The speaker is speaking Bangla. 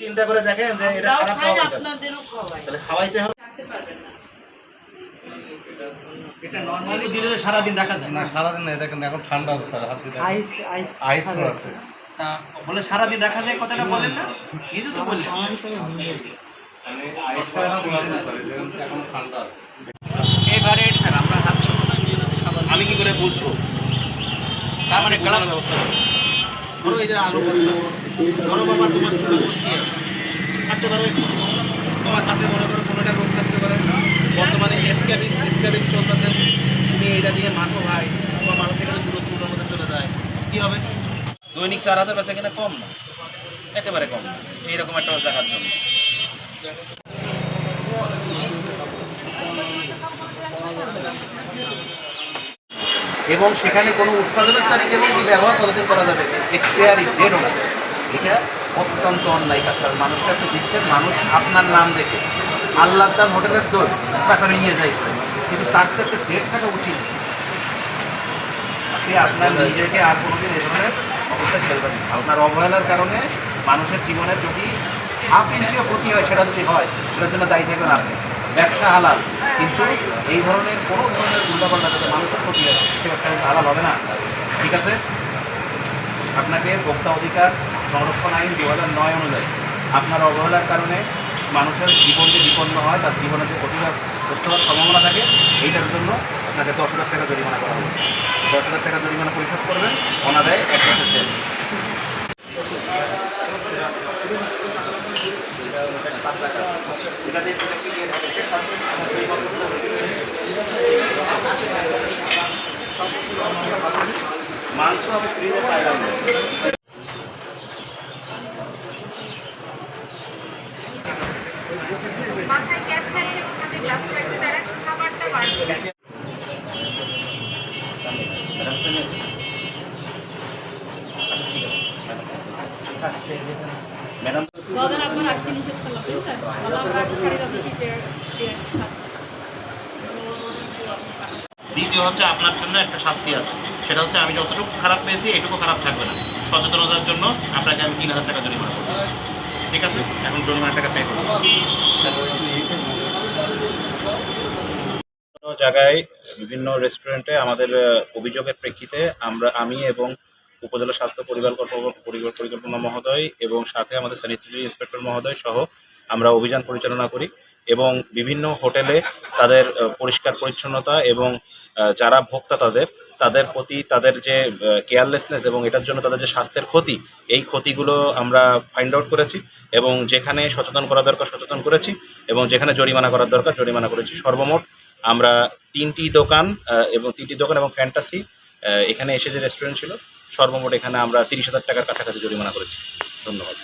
চিন্তা করে দেখেন যে এটা খারাপ। তাহলে খাওয়াইতে হবে। রাখতে পারবেন না এটা নর্মালি দিলে সারাদিন রাখা যায়। না সারাদিন না দেখেন এখন ঠান্ডা আছে স্যার হাত দিতে আইস আইস আইস আছে। তা বলে সারাদিন রাখা যায় কথাটা বলেন না। নিজে তো বললেন। মানে আইস আছে স্যার এখন ঠান্ডা আছে এবারে স্যার আমরা হাত সাবান আমি কি করে বুঝব তার মানে গ্লাভস ধরো এই যে আলু ধরো বাবা তোমার চুলে মুশকি আছে থাকতে পারে? তোমার হাতে মনে করো কোনোটা রোগ থাকতে পারে। বর্তমানে এসকাবিস এসকাবিস চলতেছে। তুমি এইটা দিয়ে মাখো ভাই। তোমার মাথা থেকে পুরো চুলের মধ্যে চলে যায়। কি হবে? দৈনিক চার হাজার বেচা কিনা কম না? একেবারে কম এইরকম একটা দেখার জন্য। এবং সেখানে কোনো উৎপাদনের তারিখ এবং ব্যবহার কতদিন করা যাবে, এক্সপায়ারি ডেটও না এটা অত্যন্ত অন্যায় কাজ, কারণ মানুষকে আপনি দিচ্ছেন মানুষ আপনার নাম দেখে আল্লাহ তার হোটেলের দোল কাছে নিয়ে যাই। কিন্তু তার তো একটা ডেট থাকা উচিত। আপনি আপনার নিজেকে আর কোনোদিন এ ধরনের অবস্থা খেলবেন না। আপনার অবহেলার কারণে মানুষের জীবনের যদি হাফ ইঞ্চিও ক্ষতি হয়, সেটা যদি হয়, সেটার জন্য দায়ী থাকবেন আপনি। ব্যবসা হালাল। কিন্তু এই ধরনের কোনো ধরনের উল্টাপাল্টা যাতে মানুষের ক্ষতি হয় সে ব্যবসা হালাল হবে না। ঠিক আছে? আপনাকে ভোক্তা অধিকার সংরক্ষণ আইন দু হাজার নয় অনুযায়ী আপনার অবহেলার কারণে মানুষের জীবন যে বিপন্ন হয়, তার জীবনে যে ক্ষতিগ্রস্ত হওয়ার সম্ভাবনা থাকে, এইটার জন্য আপনাকে দশ হাজার টাকা জরিমানা করা হবে। দশ হাজার টাকা জরিমানা পরিশোধ করবেন, অনাদায়ে এক বছর জেল। এটা মাথায় ক্যাপ থাকবে হাতে গ্লাভস থাকবে তারা খাবারটা আপনার আজকে দ্বিতীয় হচ্ছে আপনার জন্য একটা শাস্তি আছে। সেটা হচ্ছে আমি যতটুকু খারাপ পেয়েছি এটুকু খারাপ থাকবে না। সচেতনতার জন্য আপনাকে আমি তিন হাজার টাকা জরিমানা করব। ঠিক আছে? এখন জরিমানা টাকা পে করব জায়গায় বিভিন্ন রেস্টুরেন্টে আমাদের অভিযোগের প্রেক্ষিতে আমরা আমি এবং উপজেলা স্বাস্থ্য পরিবার পরিকল্পনা মহোদয় এবং সাথে আমাদের স্যানিটারি ইন্সপেক্টর মহোদয় সহ আমরা অভিযান পরিচালনা করি এবং বিভিন্ন হোটেলে তাদের পরিষ্কার পরিচ্ছন্নতা এবং যারা ভোক্তা তাদের তাদের প্রতি তাদের যে কেয়ারলেসনেস এবং এটার জন্য তাদের যে স্বাস্থ্যের ক্ষতি, এই ক্ষতিগুলো আমরা ফাইন্ড আউট করেছি এবং যেখানে সচেতন করা দরকার সচেতন করেছি এবং যেখানে জরিমানা করার দরকার জরিমানা করেছি। সর্বমোট আমরা তিনটি দোকান এবং তিনটি দোকান এবং ফ্যান্টাসি এখানে এসে যে রেস্টুরেন্ট ছিল সর্বমোট এখানে আমরা তিরিশ হাজার টাকার কাছাকাছি জরিমানা করেছি। ধন্যবাদ।